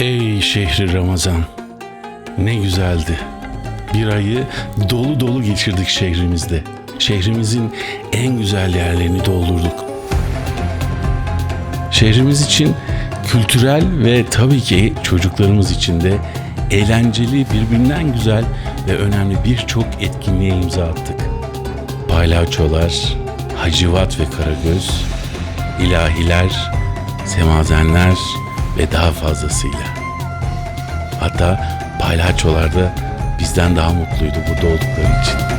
Ey şehri Ramazan. Ne güzeldi. Bir ayı dolu dolu geçirdik şehrimizde. Şehrimizin en güzel yerlerini doldurduk. Şehrimiz için kültürel ve tabii ki çocuklarımız için de eğlenceli, birbirinden güzel ve önemli birçok etkinliğe imza attık. Palyaçolar, Hacivat ve Karagöz, ilahiler, semazenler ve daha fazlasıyla. Hatta palyaçolar da bizden daha mutluydu burada oldukları için.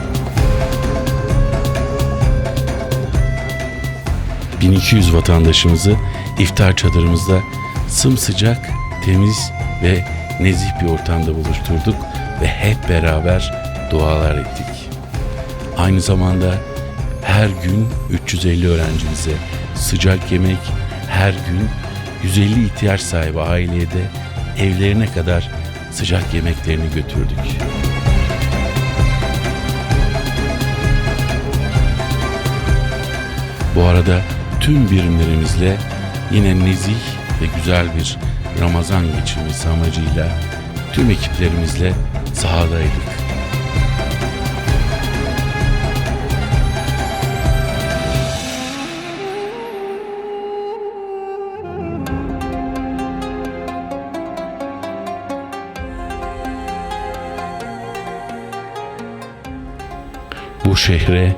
1200 vatandaşımızı iftar çadırımızda sımsıcak, temiz ve nezih bir ortamda buluşturduk ve hep beraber dualar ettik. Aynı zamanda her gün 350 öğrencimize sıcak yemek, her gün 150 ihtiyaç sahibi aileye de evlerine kadar sıcak yemeklerini götürdük. Bu arada tüm birimlerimizle yine nezih ve güzel bir Ramazan geçirmesi amacıyla tüm ekiplerimizle sahadaydık. Bu şehre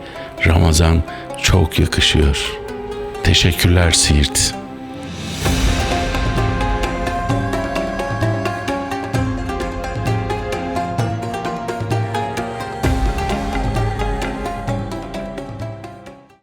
Ramazan çok yakışıyor. Teşekkürler Siirt.